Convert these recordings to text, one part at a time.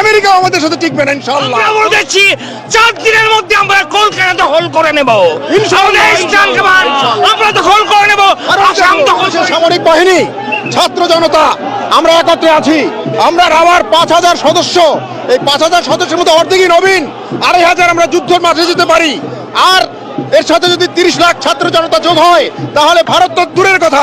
America আমাদের সাথে টিকবে না ইনশাল্লাহ আমরা চার দিনের মধ্যে আমরা কলকাতা দখল করে নেব। ইনশাআল্লাহ? আমরা দখল করে নেব। আসাম দখল সামরিক বাহিনী ছাত্র জনতা আমরা একত্রে আছি। আমরা রাবার পাঁচ হাজার সদস্য। এই পাঁচ হাজার সদস্যের মধ্যে অর্ধেকই নবীন আড়াই হাজার আমরা যুদ্ধের মাঠে যেতে পারি। আর এর সাথে যদি তিরিশ লাখ ছাত্র জনতা যোগ হয় তাহলে ভারত তো দূরের কথা।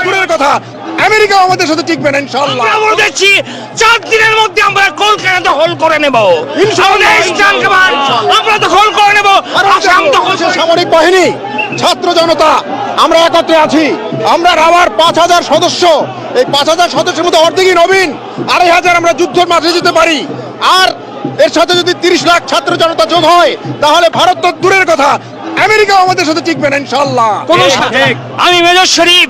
কথা আমেরিকা আমাদের সাথে টিকবে না ইনশাল্লাহ আমরা বলে চার দিনের মধ্যে আমরা কলকাতা দখল করে নেব। ইনশাআল্লাহ? আমরা দখল করে নেব। আসাম দখল সামরিক বাহিনী ছাত্র জনতা আমরা একত্রে আছি। আমরা রাবার পাঁচ হাজার সদস্য এই পাঁচ হাজার সদস্যের মধ্যে অর্ধেকই নবীন আড়াই হাজার আমরা যুদ্ধের মাঠে যেতে পারি। আর এর সাথে যদি তিরিশ লাখ ছাত্র জনতা যোগ হয় তাহলে ভারত তো দূরের কথা আমেরিকা আমাদের সাথে টিকবে না ইনশাল্লাহ আমি মেজর শরীফ